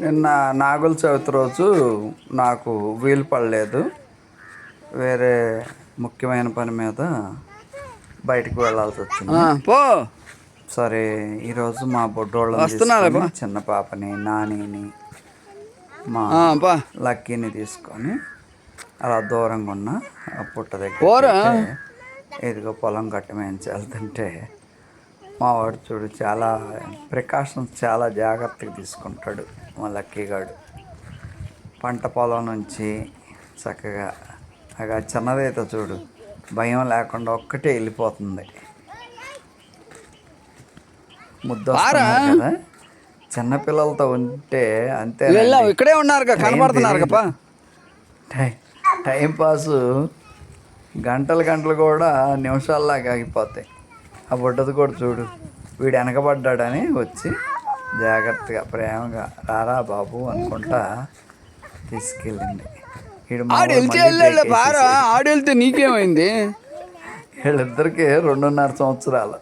నిన్న నాగుల చవితి రోజు నాకు వీలు పడలేదు. వేరే ముఖ్యమైన పని మీద బయటికి వెళ్ళాల్సి వచ్చింది. పో. సరే ఈరోజు మా బొడ్డోళ్ళని వస్తున్నారా చిన్న పాపని నానిని మా లక్కీని తీసుకొని అలా దూరంగా ఉన్న పుట్ట. దగ్గర ఇదిగో పొలం గట్టమేంచి వెళ్తుంటే మా వాడు చూడు చాలా ప్రికాషన్స్ చాలా జాగ్రత్తగా తీసుకుంటాడు. మా లక్కీ గాడు. పంట పొలం నుంచి చక్కగా అగా చిన్నదైతే చూడు భయం లేకుండా ఒక్కటే వెళ్ళిపోతుంది. ముద్దు కదా. చిన్నపిల్లలతో ఉంటే అంతే ఇక్కడే ఉన్నారు టై టైం పాసు. గంటలు గంటలు కూడా నిమిషాల్లాగా ఆగిపోతాయి ఆ బుడ్డది కూడా చూడు వీడు వెనకబడ్డాడని వచ్చి జాగ్రత్తగా ప్రేమగా రారా బాబు అనుకుంటా తీసుకెళ్ళింది ఆడు వెళ్తే వెళ్ళాడు పారా ఆడు వెళ్తే నీకేమైంది? వీళ్ళిద్దరికి రెండున్నర సంవత్సరాలు.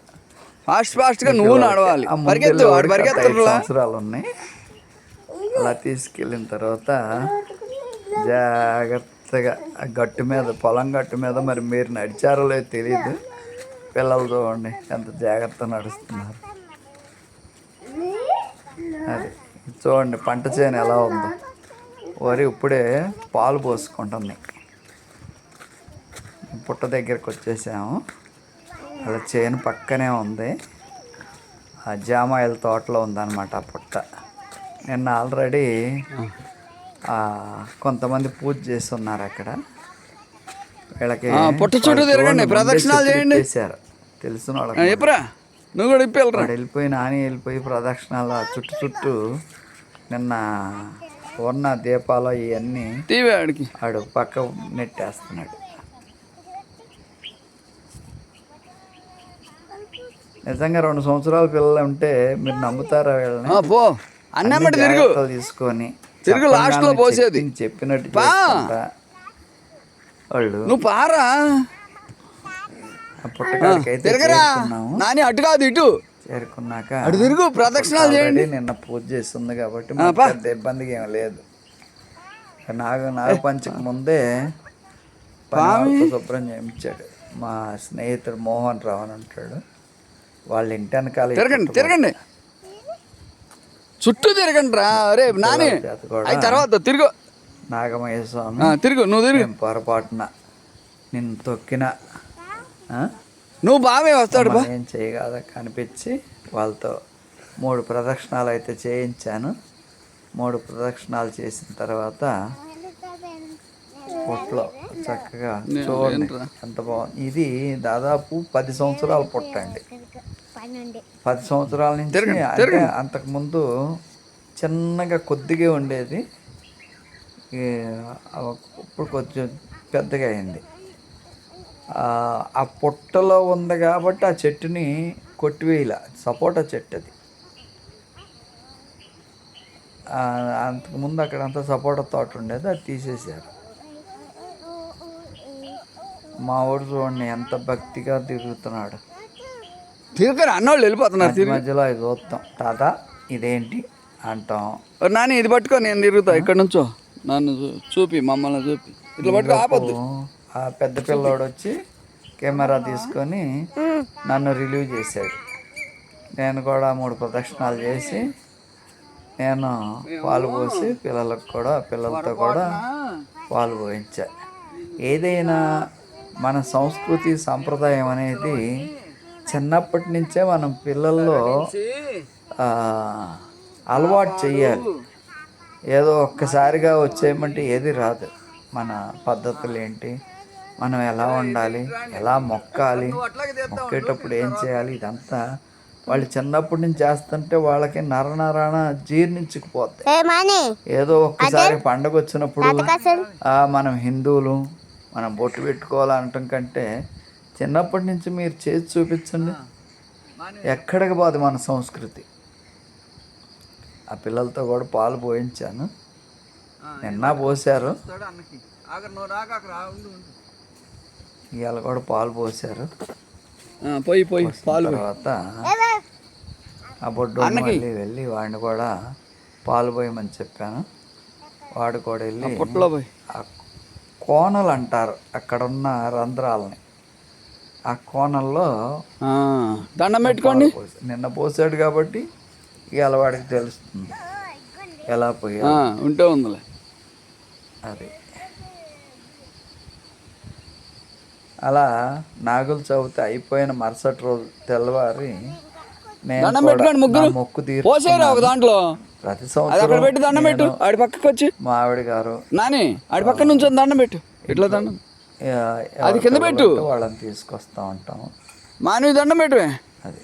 ఫాస్ట్ ఫాస్ట్గా నువ్వు నడవాలి సంవత్సరాలు ఉన్నాయి అలా తీసుకెళ్ళిన తర్వాత జాగ్రత్తగా గట్టు మీద పొలం గట్టు మీద మరి మీరు నడిచారో లేదో తెలియదు పిల్లలు చూడండి ఎంత జాగ్రత్త నడుస్తున్నారు. అది. చూడండి పంట చేను ఎలా ఉందో. వరి ఇప్పుడే పాలు పోసుకుంటుంది. పుట్ట దగ్గరికి వచ్చేసాము. అలా చేను పక్కనే ఉంది. ఆ జామాయిల తోటలో ఉందన్నమాట ఆ పుట్ట. నిన్న ఆల్రెడీ కొంతమంది పూజ చేస్తున్నారు అక్కడ. వీళ్ళకి పుట్ట చుట్టూ తిరగండి, ప్రదక్షిణాలు చేయండి. పెట్టేశారు. తెలిసిన వాళ్ళకి నువ్వు కూడా ఇప్పి వెళ్ళిపోయి నాని వెళ్ళిపోయి ప్రదక్షిణాలు చుట్టూ చుట్టూ నిన్న ఉన్న దీపాలు ఇవన్నీ టీవీ ఆడికి. ఆడు పక్క నెట్టేస్తున్నాడు. నిజంగా రెండు సంవత్సరాల పిల్లలు ఉంటే మీరు నమ్ముతారా వీళ్ళని? పో. అన్నమ్మటి అన్ని తిరుగు. తీసుకొని తిరుగు last లో చెప్పంగానే పోసేది. చెప్పినట్టు వాళ్ళు నువ్వు పారా. తిరగరా. నాని అటు కాదు ఇటు. చేరుకున్నాక అటు తిరుగు ప్రదక్షిణాలు చేయండి. నిన్న పూజ చేస్తుంది కాబట్టి ఇబ్బందిగా ఏం లేదు. నాగ నాగపంచకు ముందే శుభ్రం చేయించాడు. మా స్నేహితుడు మోహన్ రావు అని ఉంటాడు. వాళ్ళ ఇంటి వెనకాల తిరగండి తిరగండి. చుట్టూ తిరగండి రా. రే నాని. అయి తర్వాత తిరుగు. నాగమయ్య స్వామి తిరుగు నువ్వు తిరుగు. పొరపాటున నిన్ను తొక్కిన? నువ్వు బావే వస్తాడు బా. ఏం చేయగలదా? కనిపించి వాళ్ళతో మూడు ప్రదక్షిణాలు అయితే చేయించాను. మూడు ప్రదక్షిణాలు చేసిన తర్వాత పుట్టలో చక్కగా చూడండి. ఎంత బాగుంది. ఇది దాదాపు పది సంవత్సరాల పుట్ట అండి. పది సంవత్సరాల నుంచి అంటే అంతకుముందు చిన్నగా కొద్దిగా ఉండేది. ఇప్పుడు కొంచెం పెద్దగా అయింది. ఆ, పుట్టలో ఉంది కాబట్టి ఆ చెట్టుని కొట్టివేయాల సపోటా చెట్టు అది అంతకుముందు అక్కడ అంతా సపోటా తోట ఉండేది అది తీసేశారు. మా ఊరు చూడండి ఎంత భక్తిగా తిరుగుతున్నాడు. తిరగరా అన్నోళ్ళు వెళ్ళిపోతున్నారు మధ్యలో అది చూస్తాం. తాత ఇదేంటి? అంటాం. నాని ఇది పట్టుకో నేను తిరుగుతా ఇక్కడ నుంచో. నన్ను చూపి మమ్మల్ని చూపి. ఇట్లా పట్టుకో ఆపొద్దు. ఆ పెద్ద పిల్లోడు వచ్చి కెమెరా తీసుకొని నన్ను రిలీవ్ చేశాడు. నేను కూడా మూడు ప్రదక్షిణాలు చేసి నేను పాలు పోసి పిల్లలకు కూడా పిల్లలతో కూడా పాలు పోయించా. ఏదైనా మన సంస్కృతి సంప్రదాయం అనేది చిన్నప్పటి నుంచే మనం పిల్లల్లో అలవాటు చేయాలి ఏదో ఒక్కసారిగా వచ్చేయమంటే ఏది రాదు. మన పద్ధతులు ఏంటి? మనం ఎలా ఉండాలి? ఎలా మొక్కాలి? మొక్కేటప్పుడు ఏం చేయాలి? ఇదంతా వాళ్ళు చిన్నప్పటి నుంచి చేస్తుంటే వాళ్ళకి నర నరాన జీర్ణించుకుపోతాయి ఏదో ఒక్కసారి పండగ వచ్చినప్పుడు ఆ, మనం హిందువులు మనం బొట్టు పెట్టుకోవాలనటం కంటే చిన్నప్పటి నుంచి మీరు చేసి చూపించండి. ఎక్కడికి పోదు మన సంస్కృతి. ఆ పిల్లలతో కూడా పాలు పోయించాను. నిన్న పోసారు ఇవాళ కూడా పాలు పోసారు. ఆ, పోయి పోయి పాలు పోయి. తర్వాత ఆ బొడ్డు మళ్ళీ వెళ్ళి వాడిని కూడా పాలు పోయమని చెప్పాను. వాడు కూడా వెళ్ళి పుట్టలో పోయి. ఆ కోనలు అంటారు. అక్కడ ఉన్న రంధ్రాలని. ఆ కోనల్లో ఆ, దండం పెట్టుకోండి. పోసి- నిన్న పోసాడు కాబట్టి ఇవాళ వాడికి తెలుస్తుంది. ఎలా పోయా ఆ, ఉంటే ఉందిలే. అది. అలా నాగుల చవితి అయిపోయిన మరుసటి రోజు తెల్లవారి నేను మొక్కు తీరు దాంట్లో. ప్రతి అది అక్కడ సంవత్సరం పెట్టి దండం పెట్టు. ఆడి పక్కకి వచ్చి. మా ఆవిడ గారు నాని ఆడి పక్క నుంచి దండం పెట్టు. ఇట్లా దండం? అది కింద పెట్టు. వాళ్ళని తీసుకొస్తా ఉంటాము మానవి దండం పెట్టువే. అది.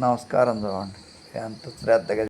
నమస్కారం చూడండి. ఎంత శ్రద్ధగా